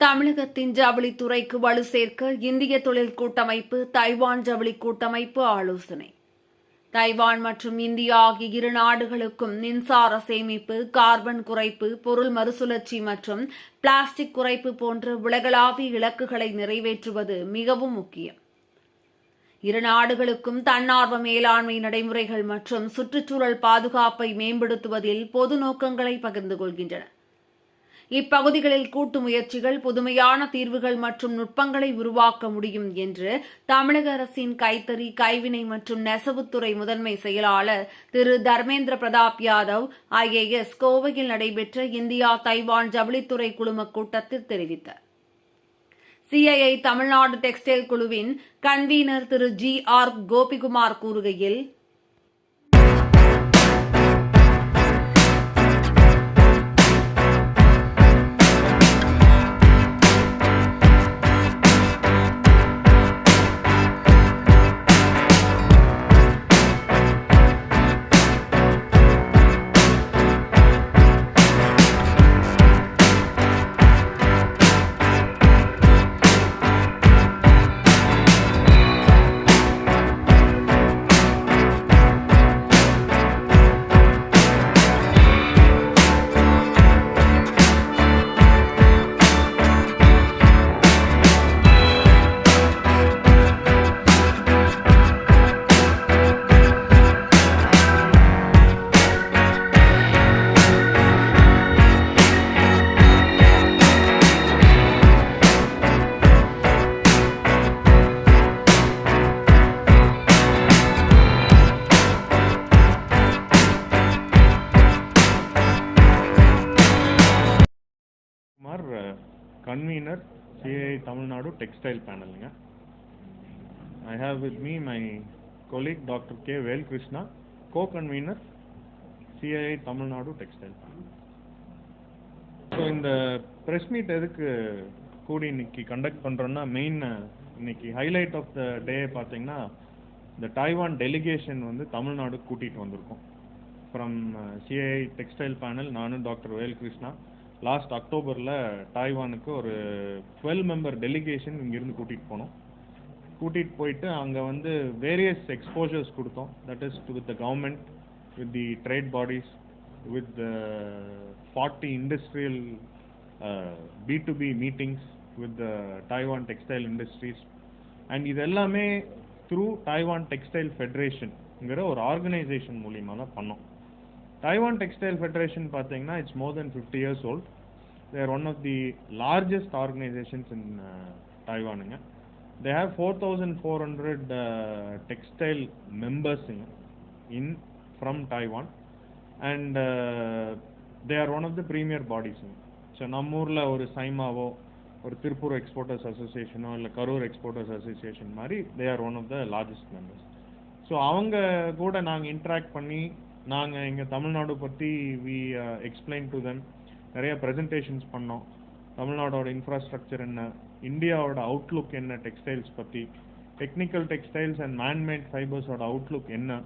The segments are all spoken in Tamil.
தமிழகத்தின் ஜவுளித்துறைக்கு வலு சேர்க்க இந்திய தொழில் கூட்டமைப்பு தைவான் ஜவுளி கூட்டமைப்பு ஆலோசனை. தைவான் மற்றும் இந்தியா ஆகிய இரு நாடுகளுக்கும் மின்சார சேமிப்பு கார்பன் குறைப்பு பொருள் மறுசுழற்சி மற்றும் பிளாஸ்டிக் குறைப்பு போன்ற உலகளாவிய இலக்குகளை நிறைவேற்றுவது மிகவும் முக்கியம். இரு நாடுகளுக்கும் தன்னார்வ மேலாண்மை நடைமுறைகள் மற்றும் சுற்றுச்சூழல் பாதுகாப்பை மேம்படுத்துவதில் பொது நோக்கங்களை பகிர்ந்து கொள்கின்றன. இப்பகுதிகளில் கூட்டு முயற்சிகள் புதுமையான தீர்வுகள் மற்றும் நுட்பங்களை உருவாக்க முடியும் என்று தமிழக அரசின் கைத்தறி கைவினை மற்றும் நெசவுத்துறை முதன்மை செயலாளர் திரு தர்மேந்திர பிரதாப் யாதவ் ஐஏஎஸ் கோவையில் நடைபெற்ற இந்தியா தைவான் ஜவுளித்துறை குழும கூட்டத்தில் தெரிவித்தார். சிஐஐ தமிழ்நாடு டெக்ஸ்டைல் குழுவின் கன்வீனர் திரு ஜி ஆர் கோபிகுமார் கூறுகையில் designer CI Tamil Nadu textile பேனலுங்க I have with me my colleague doctor K Vel Krishna co convener CI Tamil Nadu textile panel so இந்த ப்ரெஸ் மீட் எதுக்கு கூடி இன்னைக்கு கண்டக்ட் பண்ணுறோன்னா மெயின் இன்னைக்கு ஹைலைட் ஆஃப் த டே பார்த்தீங்கன்னா இந்த டைவான் டெலிகேஷன் வந்து தமிழ்நாடு கூட்டிகிட்டு வந்திருக்கோம். ஃப்ரம் சிஐ டெக்ஸ்டைல் பேனல் நானும் டாக்டர் வேல் கிருஷ்ணா லாஸ்ட் அக்டோபரில் டாய்வானுக்கு ஒரு டுவெல் மெம்பர் டெலிகேஷன் இங்கேருந்து கூட்டிகிட்டு போனோம். கூட்டிகிட்டு போயிட்டு அங்கே வந்து வேரியஸ் எக்ஸ்போஷர்ஸ் கொடுத்தோம். That is with the government with the trade bodies with forty industrial B to B meetings with Taiwan textile industries and இது எல்லாமே த்ரூ டைவான் டெக்ஸ்டைல் ஃபெடரேஷன்ங்கிற ஒரு ஆர்கனைசேஷன் மூலியமாக தான் பண்ணோம். டைவான் டெக்ஸ்டைல் ஃபெடரேஷன் பார்த்தீங்கன்னா it's more than fifty years old they're one of the largest organisations in டைவானுங்க they have four thousand four hundred textile மெம்பர்ஸுங்க in from Taiwan and they are one of the premier பாடிஸுங்க so நம்ம ஊரில் ஒரு சைமாவோ ஒரு திருப்பூர் எக்ஸ்போர்ட்டர்ஸ் அசோசியேஷனோ இல்லை கரூர் எக்ஸ்போர்ட்டர்ஸ் அசோசியேஷன் மாதிரி they are one of the largest members so அவங்க கூட நாங்கள் இன்ட்ராக்ட் பண்ணி நாங்கள் இங்கே தமிழ்நாடு பற்றி வி எக்ஸ்பிளைன் டு தெம் நிறைய ப்ரெசன்டேஷன்ஸ் பண்ணோம். தமிழ்நாடோட இன்ஃப்ராஸ்ட்ரக்சர் என்ன? இந்தியாவோட அவுட்லுக் என்ன டெக்ஸ்டைல்ஸ் பற்றி டெக்னிக்கல் டெக்ஸ்டைல்ஸ் அண்ட் மேன்மேட் ஃபைபர்ஸோட அவுட்லுக் என்ன?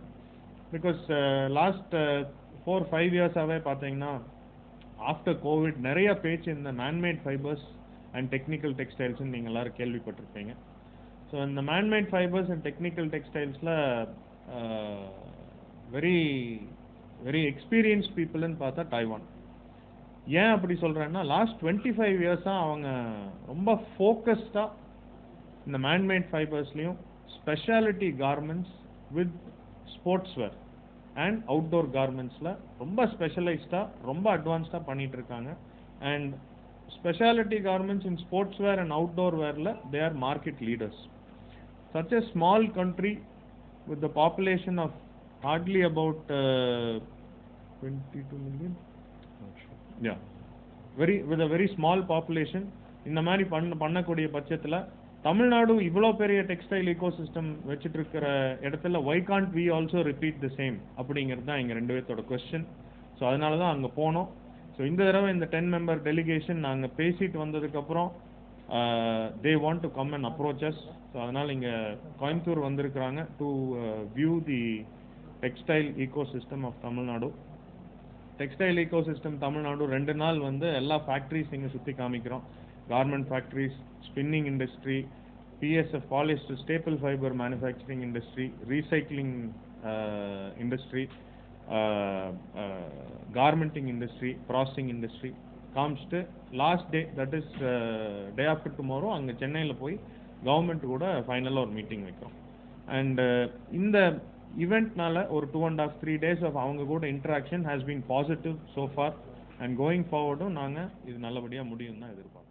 பிகாஸ் லாஸ்ட் ஃபோர் ஃபைவ் இயர்ஸாகவே பார்த்தீங்கன்னா ஆஃப்டர் கோவிட் நிறைய பேச்சு இந்த மேன்மேட் ஃபைபர்ஸ் அண்ட் டெக்னிக்கல் டெக்ஸ்டைல்ஸ்ன்னு நீங்கள் எல்லாரும் கேள்விப்பட்டிருப்பீங்க. ஸோ இந்த மேன்மேட் ஃபைபர்ஸ் அண்ட் டெக்னிக்கல் டெக்ஸ்டைல்ஸில் வெரி வெரி எக்ஸ்பீரியன்ஸ் பீப்புள்னு பார்த்தா டைவான் ஏன் அப்படி சொல்கிறேன்னா லாஸ்ட் டுவெண்ட்டி ஃபைவ் இயர்ஸாக அவங்க ரொம்ப ஃபோக்கஸ்டாக இந்த manmade ஃபைபர்ஸ்லேயும் speciality garments with sportswear and outdoor கார்மெண்ட்ஸில் ரொம்ப ஸ்பெஷலைஸ்டாக ரொம்ப அட்வான்ஸ்டாக பண்ணிட்டு இருக்காங்க and speciality garments in sportswear and outdoor வேரில் they are market leaders such a small country with the population of hardly about uh, 22 million? Yeah. Very with a very small population இந்த மாதிரி பண்ண பண்ணக்கூடிய பட்சத்தில் தமிழ்நாடு இவ்வளோ பெரிய டெக்ஸ்டைல் ஈகோ சிஸ்டம் வச்சுட்டு இருக்கிற இடத்துல why can't we also repeat the same அப்படிங்கிறது தான் எங்கள் ரெண்டு பேர்த்தோட கொஸ்டின் ஸோ அதனால தான் அங்கே போனோம். ஸோ இந்த தடவை இந்த டென் மெம்பர் டெலிகேஷன் நாங்கள் பேசிட்டு வந்ததுக்கப்புறம் they want to come and approaches so அதனால் இங்கே கோயம்புத்தூர் வந்திருக்கிறாங்க to view the textile ecosystem of Tamil Nadu textile ecosystem Tamil Nadu ரெண்டு நாள் வந்து எல்லா ஃபேக்ட்ரிஸ் இங்கே சுற்றி காமிக்கிறோம். Garment factories spinning industry PSF polyester staple fibre manufacturing industry recycling industry garmenting industry processing industry காமிச்சிட்டு last day that is day after tomorrow அங்கே சென்னையில் போய் கவர்மெண்ட் கூட ஃபைனலாக ஒரு மீட்டிங் வைக்கிறோம். அண்ட் இந்த இவெண்ட்னால ஒரு two and of three days of அவங்க கூட interaction has been positive so far and going ஃபார்வர்டும் நாங்கள் இது நல்லபடியாக முடியும் தான் எதிர்பார்க்குறோம்.